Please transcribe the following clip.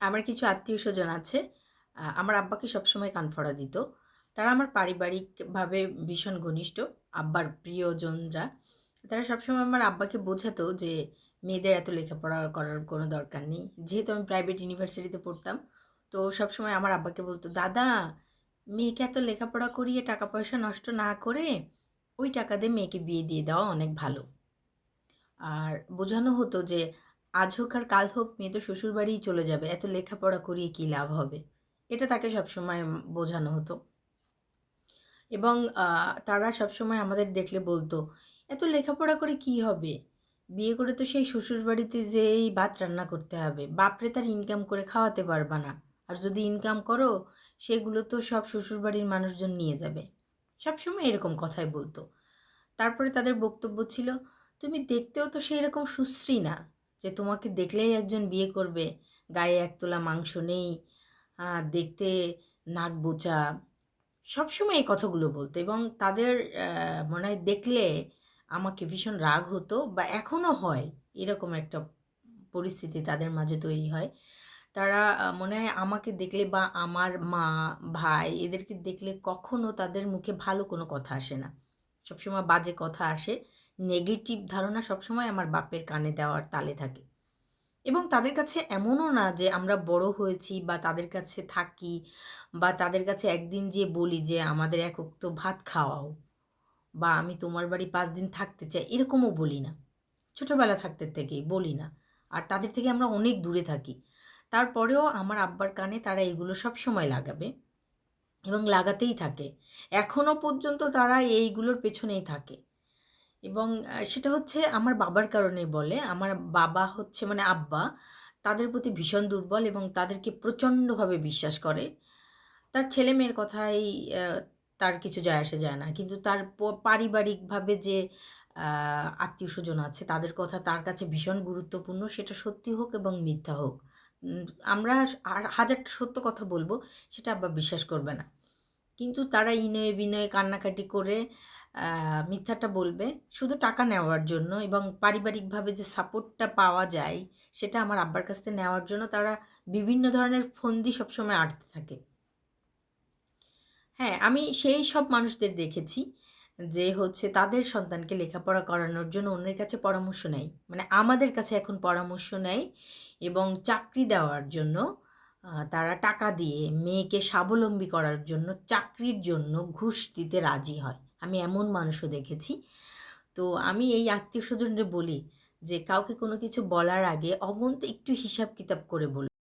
আমার কিছু আত্মীয় স্বজন আছে আমার আব্বাকে সবসময় কানফড়া দিত। তারা আমার পারিবারিকভাবে ভীষণ ঘনিষ্ঠ। আব্বার প্রিয়জনরা। তারা সবসময় আমার আব্বাকে বোঝাতো যে, "মেয়েদের এত লেখাপড়া করার কোনো দরকার নেই।" যেহেতু আমি প্রাইভেট ইউনিভার্সিটিতে পড়তাম, তো সবসময় আমার আব্বাকে বলতো "দাদা, মেয়েকে এত লেখাপড়া করিয়ে টাকা পয়সা নষ্ট না করে, ওই টাকা দিয়ে মেয়েকে বিয়ে দিয়ে দেওয়া অনেক ভালো।" আর বোঝানো হতো যে, "আজ হোক আর কাল হোক মেয়ে তো শ্বশুরবাড়িই চলে যাবে। এত লেখাপড়া করিয়ে কী লাভ হবে?" এটা তাকে সবসময় বোঝানো হতো। এবং তারা সবসময় আমাদের দেখলে বলতো "এত লেখাপড়া করে কী হবে? বিয়ে করে তো সেই শ্বশুরবাড়িতে যেয়েই ভাত রান্না করতে হবে। বাপরে তার ইনকাম করে খাওয়াতে পারবা না। আর যদি ইনকাম করো, সেগুলো তো সব শ্বশুরবাড়ির মানুষজন নিয়ে যাবে।" সবসময় এরকম কথাই বলতো তারপরে তাদের বক্তব্য ছিল, "তুমি দেখতেও তো সেইরকম সুশ্রী না যে তোমাকে দেখলেই একজন বিয়ে করবে। গায়ে এক তোলা মাংস নেই, দেখতে নাক বোচা সবসময় এই কথাগুলো বলতো এবং তাদের মনে হয় দেখলে আমাকে ভীষণ রাগ হতো বা এখনও হয়। এরকম একটা পরিস্থিতি তাদের মাঝে তৈরি হয়। তারা মনে হয় আমাকে দেখলে বা আমার মা, ভাই এদেরকে দেখলে কখনো তাদের মুখে ভালো কোনো কথা আসে না। সবসময় বাজে কথা আসে। নেগেটিভ ধারণা সবসময় আমার বাপের কানে দেওয়ার তালে থাকে। এবং তাদের কাছে এমনও না যে আমরা বড় হয়েছি বা তাদের কাছে থাকি বা তাদের কাছে একদিন যেয়ে বলি যে, "আমাদের এক ওক্ত ভাত খাওয়াও" বা "আমি তোমার বাড়ি পাঁচ দিন থাকতে চাই" এরকমও বলি না। ছোটোবেলা থাকতে থেকেই বলি না। আর তাদের থেকে আমরা অনেক দূরে থাকি। তারপরেও আমার আব্বার কানে তারা এগুলো সবসময় লাগাবে এবং লাগাতেই থাকে। এখনও পর্যন্ত তারা এইগুলোর পেছনেই থাকে। এবং সেটা হচ্ছে আমার বাবার কারণে বলে। আমার বাবা হচ্ছে মানে আব্বা, তাদের প্রতি ভীষণ দুর্বল এবং তাদেরকে প্রচণ্ডভাবে বিশ্বাস করে। তার ছেলে-মেয়ের কথাই তার কিছু যায় আসে যায় না। কিন্তু তার পারিবারিকভাবে যে আত্মীয় স্বজন আছে তাদের কথা তার কাছে ভীষণ গুরুত্বপূর্ণ। সেটা সত্যি হোক এবং মিথ্যা হোক। আমরা আর হাজারটা সত্য কথা বলব সেটা আব্বা বিশ্বাস করবে না। কিন্তু তারা ইনয়ে বিনয়ে কান্নাকাটি করে মিথ্যাটা বলবে শুধু টাকা নেওয়ার জন্য এবং পারিবারিকভাবে যে সাপোর্টটা পাওয়া যায়, সেটা আমার আব্বার কাছ থেকে নেওয়ার জন্য তারা বিভিন্ন ধরনের ফন্দি সবসময় আঁটতে থাকে। হ্যাঁ, আমি সেই সব মানুষদের দেখেছি যে হচ্ছে তাদের সন্তানকে লেখাপড়া করানোর জন্য অন্যের কাছে পরামর্শ নেয়। মানে আমাদের কাছে এখন পরামর্শ নেয় এবং চাকরি দেওয়ার জন্য তারা টাকা দিয়ে মেয়েকে স্বাবলম্বী করার জন্য চাকরির জন্য ঘুষ দিতে রাজি হয়। আমি এমন মানুষও দেখেছি। তো আমি এই আত্মীয় স্বজনরে বলি যে, "কাউকে কোনো কিছু বলার আগে অগন্ত একটু হিসাব কিতাব করে বলবেন।"